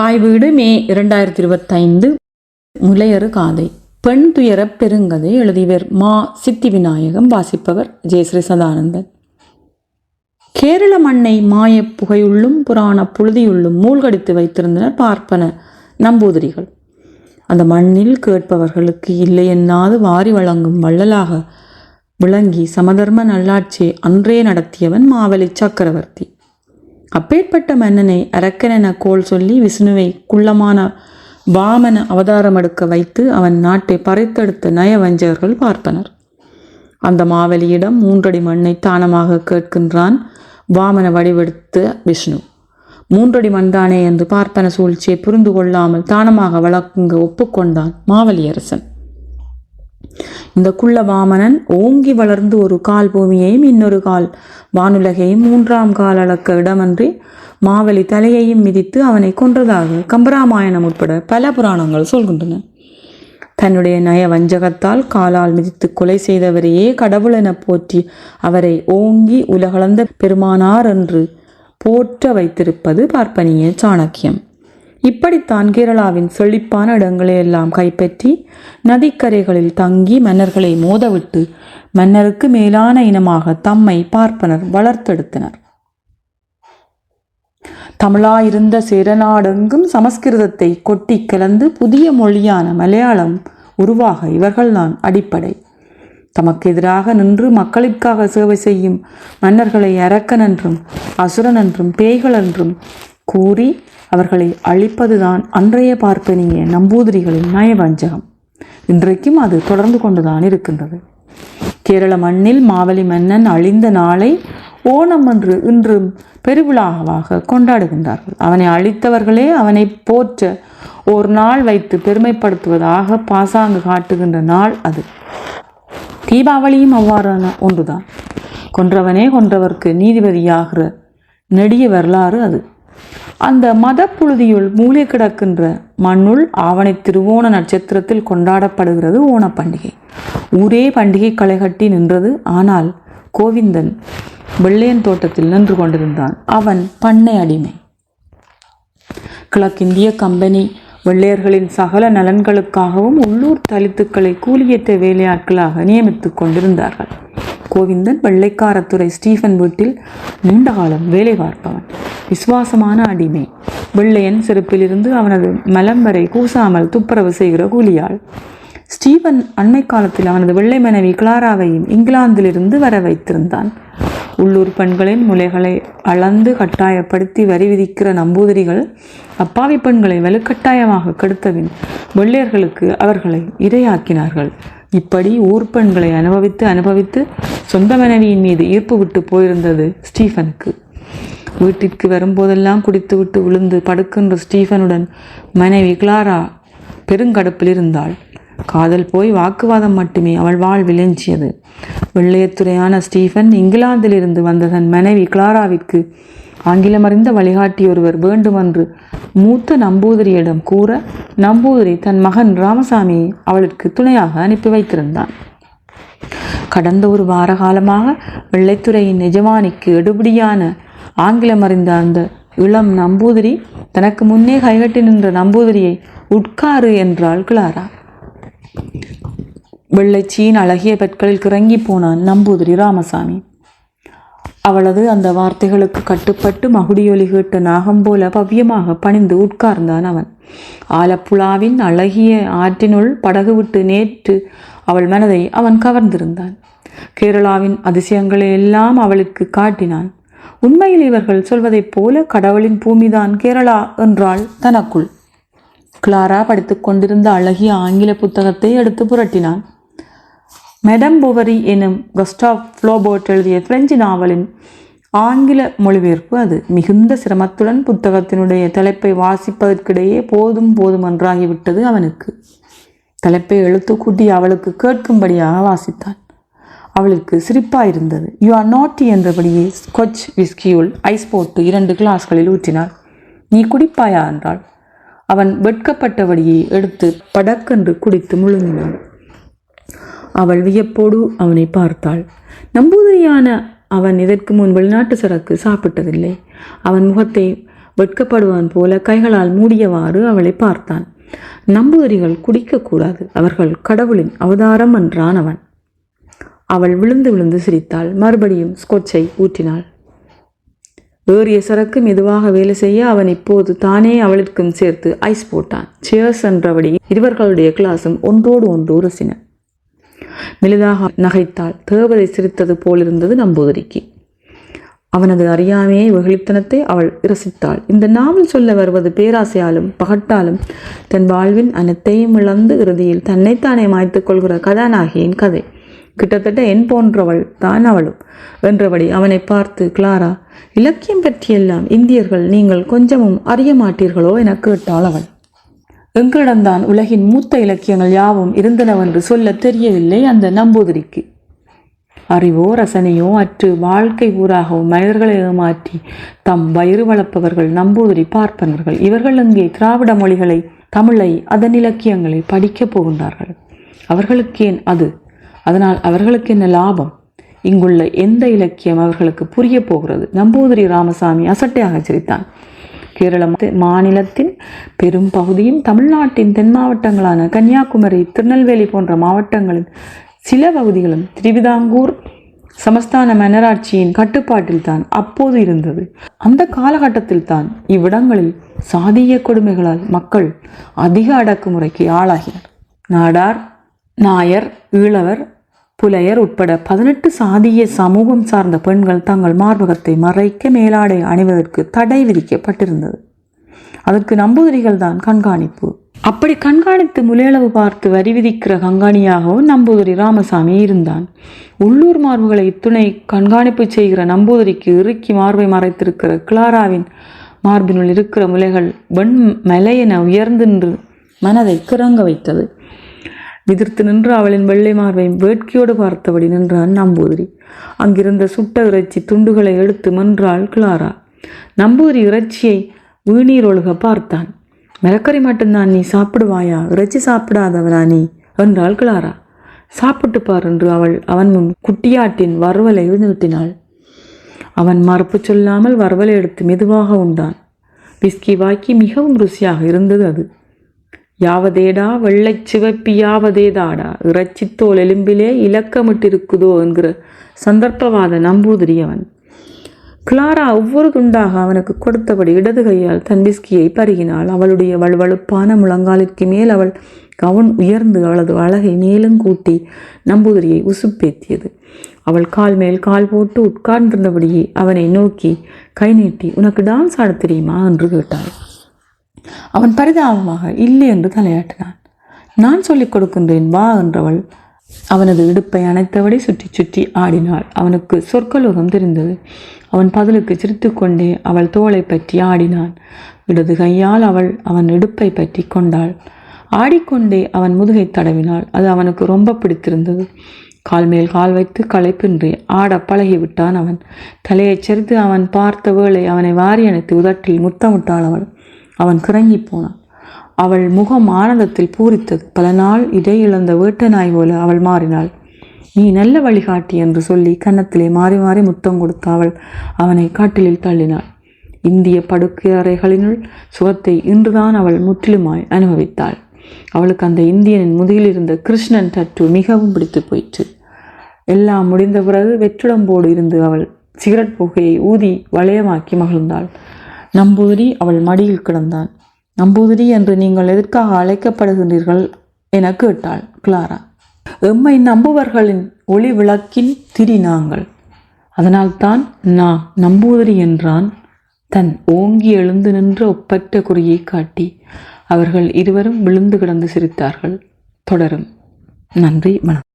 தாய் வீடு மே இரண்டாயிரத்தி இருபத்தைந்து முலையறு காதை. பெண் துயர பெருங்கதை எழுதியவர் மா சித்தி விநாயகம் வாசிப்பவர் ஜெயஸ்ரீ சதானந்தன். கேரள மண்ணை மாயப் புகையுள்ளும் புராண புழுதியுள்ளும் மூழ்கடித்து வைத்திருந்தனர் பார்ப்பன நம்பூதிரிகள். அந்த மண்ணில் கேட்பவர்களுக்கு இல்லை என்னாது வாரி வழங்கும் வள்ளலாக விளங்கி சமதர்ம நல்லாட்சியை அன்றே நடத்தியவன் மாவலி சக்கரவர்த்தி. அப்பேற்பட்ட மன்னனை அரக்கனென கோல் சொல்லி விஷ்ணுவை குள்ளமான வாமன அவதாரம் எடுக்க வைத்து அவன் நாட்டை பறைத்தெடுத்த நயவஞ்சகர்கள் பார்ப்பனர் அந்த மாவலியிடம் மூன்றடி மண்ணை தானமாக கேட்கின்றான் வாமன வடிவெடுத்த விஷ்ணு. மூன்றடி மண்தானே என்று பார்ப்பன சூழ்ச்சியை புரிந்து கொள்ளாமல் தானமாக வழக்குங்க ஒப்புக்கொண்டான் மாவலியரசன். இந்த குள்ள வாமனன் ஓங்கி வளர்ந்து ஒரு கால் பூமியையும் இன்னொரு கால். வானுலகையும் மூன்றாம் கால் அளக்க இடமன்றி மாவலி தலையையும் மிதித்து அவனை கொன்றதாக கம்பராமாயணம் உட்பட பல புராணங்கள் சொல்கின்றன. தன்னுடைய நய வஞ்சகத்தால் காலால் மிதித்து கொலை செய்தவரையே கடவுள் என போற்றி அவரை ஓங்கி உலகளந்த பெருமானார் என்று போற்ற வைத்திருப்பது பார்ப்பனிய சாணக்கியம். இப்படித்தான் கேரளாவின் செழிப்பான இடங்களை எல்லாம் கைப்பற்றி நதிக்கரைகளில் தங்கி மன்னர்களை மோதவிட்டு மன்னருக்கு மேலான இனமாக தம்மை பார்ப்பனர் வளர்த்தெடுத்தனர். தமிழாயிருந்த சேரநாடெங்கும் சமஸ்கிருதத்தை கொட்டி கலந்து புதிய மொழியான மலையாளம் உருவாக இவர்கள்தான் அடிப்படை. தமக்கு எதிராக நின்று மக்களுக்காக சேவை செய்யும் மன்னர்களை அரக்கன் என்றும் அசுரன் என்றும் பேய்கள் என்றும் கூறி அவர்களை அழிப்பதுதான் அன்றைய பார்ப்பனிய நம்பூதிரிகளின் நயவஞ்சகம். இன்றைக்கும் அது தொடர்ந்து கொண்டுதான் இருக்கின்றது. கேரள மண்ணில் மாவலி மன்னன் அழிந்த நாளை ஓணம் என்று இன்றும் பெருவிழாவாக கொண்டாடுகின்றார்கள். அவனை அழித்தவர்களே அவனை போற்ற ஒரு நாள் வைத்து பெருமைப்படுத்துவதாக பாசாங்கு காட்டுகின்ற நாள் அது. தீபாவளியும் அவ்வாறான ஒன்றுதான். கொன்றவனே கொன்றவர்க்கு நீதிபதியாகிற நெடிய வரலாறு அது. அந்த மத புழுதியுள் மூளை கிடக்கின்ற மண்ணுள் ஆவணை திருவோண நட்சத்திரத்தில் கொண்டாடப்படுகிறது ஓணப்பண்டிகை. ஊரே பண்டிகை களை கட்டி நின்றது. ஆனால் கோவிந்தன் வெள்ளையன் தோட்டத்தில் நின்று கொண்டிருந்தான். அவன் பண்ணை அடிமை. கிழக்கிந்திய கம்பெனி வெள்ளையர்களின் சகல நலன்களுக்காகவும் உள்ளூர் தலித்துக்களை கூலியேற்ற வேலையாட்களாக நியமித்துக் கொண்டிருந்தார்கள். கோவிந்தன் வெள்ளைக்காரத்துறை ஸ்டீஃபன் வீட்டில் நீண்ட காலம் வேலை பார்ப்பவன். விசுவாசமான அடிமை. வெள்ளையன் செருப்பிலிருந்து அவனது மலம் வரை கூசாமல் துப்புரவு செய்கிற கூலியாள். ஸ்டீவன் அண்மை காலத்தில் அவனது வெள்ளை மனைவி கிளாராவையும் இங்கிலாந்திலிருந்து வர வைத்திருந்தான். உள்ளூர் பெண்களின் முலைகளை அளந்து கட்டாயப்படுத்தி வரி விதிக்கிற நம்பூதிரிகள் அப்பாவி பெண்களை வலுக்கட்டாயமாக கெடுத்தபின் வெள்ளையர்களுக்கு அவர்களை இரையாக்கினார்கள். இப்படி ஊர் பெண்களை அனுபவித்து அனுபவித்து சொந்த மனைவியின் மீது ஈர்ப்பு விட்டு போயிருந்தது ஸ்டீஃபனுக்கு. வீட்டிற்கு வரும்போதெல்லாம் குடித்துவிட்டு விழுந்து படுக்கின்ற ஸ்டீஃபனுடன் மனைவி கிளாரா பெருங்கடுப்பில் இருந்தாள். காதல் போய் வாக்குவாதம் மட்டுமே அவள் வாழ்வில் எஞ்சியது வெள்ளையத்துறையான ஸ்டீஃபன் இங்கிலாந்திலிருந்து வந்த தன் மனைவி கிளாராவிற்கு ஆங்கிலம் அறிந்த வழிகாட்டி ஒருவர் வேண்டுமென்று மூத்த நம்பூதிரியிடம் கூற நம்பூதிரி தன் மகன் ராமசாமியை அவளுக்கு துணையாக அனுப்பி வைத்திருந்தான். கடந்த ஒரு வார காலமாக வெள்ளைத்துறையின் எஜமானிக்கு எடுபடியான ஆங்கிலம் அறிந்த அந்த இளம் நம்பூதிரி தனக்கு முன்னே கைகட்டி நின்ற நம்பூதிரியை உட்காரு என்றாள் கிளாரா? வெள்ளைச்சியின் அழகிய பெட்களில் கிறங்கி போனான் நம்பூதிரி ராமசாமி. அவளது அந்த வார்த்தைகளுக்கு கட்டுப்பட்டு மகுடியொலி கேட்ட நாகம் போல பவ்யமாக பணிந்து உட்கார்ந்தான் அவன். ஆலப்புழாவின் அழகிய ஆற்றினுள் படகு விட்டு நேற்று அவள் மனதை அவன் கவர்ந்திருந்தான். கேரளாவின் அதிசயங்களை எல்லாம் அவளுக்கு காட்டினான். உண்மையில் இவர்கள் சொல்வதைப் போல கடவுளின் பூமிதான் கேரளா என்றாள் தனக்குள். கிளாரா படித்துக் கொண்டிருந்த அழகிய ஆங்கில புத்தகத்தை எடுத்து புரட்டினான். மெடம் புவரி எனும் கஸ்டாப் ஃப்ளோபோர்ட் எழுதிய பிரெஞ்சு நாவலின் ஆங்கில மொழிபெயர்ப்பு அது. மிகுந்த சிரமத்துடன் புத்தகத்தினுடைய தலைப்பை வாசிப்பதற்கிடையே போதும் போதும் என்றாகிவிட்டது அவனுக்கு. தலைப்பை எழுத்துக்கூட்டி அவளுக்கு கேட்கும்படியாக வாசித்தான். அவளுக்கு சிரிப்பாயிருந்தது. யூ ஆர் நாட்டி என்றபடியே ஸ்கொச் விஸ்கியுள் ஐஸ் போட்டு இரண்டு கிளாஸ்களில் ஊற்றினாள். நீ குடிப்பாயா? என்றாள். அவன் வெட்கப்பட்டபடியே எடுத்து படக்கென்று குடித்து முழுங்கினான். அவள் வியப்போடு அவனை பார்த்தாள். நம்பூதிரியான அவன் இதற்கு முன் வெளிநாட்டு சரக்கு சாப்பிட்டதில்லை. அவன் முகத்தை வெட்கப்படுவான் போல கைகளால் மூடியவாறு அவளை பார்த்தான். நம்பூதிரிகள் குடிக்கக்கூடாது. அவர்கள் கடவுளின் அவதாரம் என்றான் அவன். அவள் விழுந்து விழுந்து சிரித்தாள். மறுபடியும் ஸ்கொச்சை ஊற்றினாள். ஏறிய சரக்கு மெதுவாக வேலை செய்ய அவன் இப்போது தானே அவளிற்கும் சேர்த்து ஐஸ் போட்டான். சியர்ஸ் என்றபடி இருவர்களுடைய கிளாஸும் ஒன்றோடு ஒன்று உரசின. மெலிதாக நகைத்தாள். தேவதை சிரித்தது போலிருந்தது நம்பூதிரிக்கு. அவனது அறியாமையை வெகுளித்தனத்தை அவள் இரசித்தாள். இந்த நாவல் சொல்ல வருவது பேராசையாலும் பகட்டாலும் தன் வாழ்வின் அனைத்தையும் இழந்து இறுதியில் தன்னைத்தானே மாய்த்துக் கொள்கிற கதாநாயகியின் கதை. கிட்டத்தட்ட என் போன்றவள் தான் அவளும். என்றபடி அவனை பார்த்து கிளாரா இலக்கியம் பற்றியெல்லாம் இந்தியர்கள் நீங்கள் கொஞ்சமும் அறிய மாட்டீர்களோ? என கேட்டாள் அவள். எங்களிடம்தான் உலகின் மூத்த இலக்கியங்கள் யாவும் இருந்தனவென்று சொல்ல தெரியவில்லை அந்த நம்பூதிரிக்கு. அறிவோ ரசனையோ அற்று வாழ்க்கை ஊராகவும் மனிதர்களை ஏமாற்றி தம் வயிறு வளர்ப்பவர்கள் நம்பூதிரி பார்ப்பனர்கள் இவர்கள் இங்கே திராவிட மொழிகளை தமிழை அதன் இலக்கியங்களை படிக்கப் போகின்றார்கள். அவர்களுக்கேன் அது? அதனால் அவர்களுக்கு என்ன லாபம்? இங்குள்ள எந்த இலக்கியம் அவர்களுக்கு புரிய போகிறது? நம்பூதிரி ராமசாமி அசட்டையாக சிரித்தான். கேரள மாநிலத்தின் பெரும்பகுதியும் தமிழ்நாட்டின் தென் மாவட்டங்களான கன்னியாகுமரி திருநெல்வேலி போன்ற மாவட்டங்களின் சில பகுதிகளும் திருவிதாங்கூர் சமஸ்தான மன்னராட்சியின் கட்டுப்பாட்டில் தான் அப்போது இருந்தது. அந்த காலகட்டத்தில் தான் இவ்விடங்களில் சாதிய கொடுமைகளால் மக்கள் அதிக அடக்குமுறைக்கு ஆளாகினர். நாடார் நாயர் ஈழவர் புலையர் உட்பட பதினெட்டு சாதிய சமூகம் சார்ந்த பெண்கள் தங்கள் மார்பகத்தை மறைக்க மேலாடை அணிவதற்கு தடை விதிக்கப்பட்டிருந்தது. அதற்கு நம்பூதிரிகள் தான் கண்காணிப்பு. அப்படி கண்காணித்து முலையளவு பார்த்து வரி விதிக்கிற கண்காணியாகவும் நம்பூதிரி ராமசாமி இருந்தான். உள்ளூர் மார்புகளை இத்துணை கண்காணிப்பு செய்கிற நம்பூதிரிக்கு இறுக்கி மார்பை மறைத்திருக்கிற கிளாராவின் மார்பினுள் இருக்கிற முலைகள் வெண் மலையென உயர்ந்து நின்று மனதை கிறங்க வைத்தது. விதிர்த்து நின்று அவளின் வெள்ளை மார்பை வேட்கையோடு பார்த்தபடி நின்றான் நம்பூதிரி. அங்கிருந்த சுட்ட இறைச்சி துண்டுகளை எடுத்து மென்றாள் கிளாரா. நம்பூதிரி இறைச்சியை உயிர்நீர் ஒழுக பார்த்தான். மிளக்கறி மட்டும்தான் நீ சாப்பிடுவாயா? இறைச்சி சாப்பிடாதவனா நீ? என்றாள் கிளாரா. சாப்பிட்டு பார் என்று அவள் அவன் முன் குட்டியாட்டின் வறுவலை நிறுத்தினாள் அவன் மறுப்பு சொல்லாமல் வறுவலை எடுத்து மெதுவாக உண்டான். விஸ்கி வாக்கி மிகவும் ருசியாக இருந்தது அது. யாவதேடா வெள்ளைச் சிவப்பி யாவதேதாடா? இறைச்சித்தோல் எலும்பிலே இலக்கமிட்டிருக்குதோ என்கிற சந்தர்ப்பவாத நம்பூதிரி அவன் கிளாரா ஒவ்வொரு துண்டாக அவனுக்கு கொடுத்தபடி இடது கையால் தன் விஸ்கியை பருகினாள். அவளுடைய வலுவழுப்பான முழங்காலிற்கு மேல் அவள் கவன் உயர்ந்து அவளது அழகை மேலும் கூட்டி நம்பூதிரியை உசுப்பேத்தியது. அவள் கால் மேல் கால் போட்டு உட்கார்ந்திருந்தபடியே அவனை நோக்கி கை நீட்டி உனக்கு டான்ஸ் ஆட தெரியுமா? என்று கேட்டாள். அவன் பரிதாபமாக இல்லை என்று தலையாட்டினான். நான் சொல்லிக் கொடுக்கின்றேன் வா என்றவள் அவனது இடுப்பை அணைத்தபடி சுற்றி சுற்றி ஆடினாள். அவனுக்கு சொற்கலோகம் தெரிந்தது. அவன் பதிலுக்கு சிரித்துக்கொண்டே அவள் தோளை பற்றி ஆடினான். இடது கையால் அவள் அவன் இடுப்பை பற்றி கொண்டாள். ஆடிக்கொண்டே அவன் முதுகை தடவினாள். அது அவனுக்கு ரொம்ப பிடித்திருந்தது. கால் மேல் கால் வைத்து களைப்பின்றி ஆட பழகிவிட்டான் அவன். தலையைச் சரித்து அவன் பார்த்த வேளை அவனை வாரி அணைத்து உதட்டில் முத்தமிட்டாள் அவள். அவன் கிறங்கி போனான். அவள் முகம் ஆனந்தத்தில் பூரித்தது. பல நாள் இடையிழந்த இழந்த வேட்ட நாய் போல அவள் மாறினாள். நீ நல்ல வழிகாட்டி என்று சொல்லி கன்னத்திலே மாறி மாறி முத்தம் கொடுத்த அவள் அவனை காட்டிலில் தள்ளினாள். இந்திய படுக்கை அறைகளினுள் சுகத்தை இன்றுதான் அவள் முற்றிலுமாய் அனுபவித்தாள். அவளுக்கு அந்த இந்தியனின் முதுகில் இருந்த கிருஷ்ணன் டட்டு மிகவும் பிடித்து போயிற்று. எல்லாம் முடிந்த பிறகு வெற்றிடம்போடு இருந்து அவள் சிகரெட் புகையை ஊதி வளையமாக்கி மகிழ்ந்தாள். நம்பூதிரி அவள் மடியில் கிடந்தான். நம்பூதிரி என்று நீங்கள் எதற்காக அழைக்கப்படுகின்றீர்கள்? என கேட்டாள் கிளாரா. எம்மை நம்புவர்களின் ஒளி விளக்கின் திரி நாங்கள் அதனால்தான் நான் நம்பூதிரி என்றான். தன் ஓங்கி எழுந்து நின்ற ஒப்பற்ற குறியை காட்டி அவர்கள் இருவரும் விழுந்து கிடந்து சிரித்தார்கள். தொடரும். நன்றி வணக்கம்.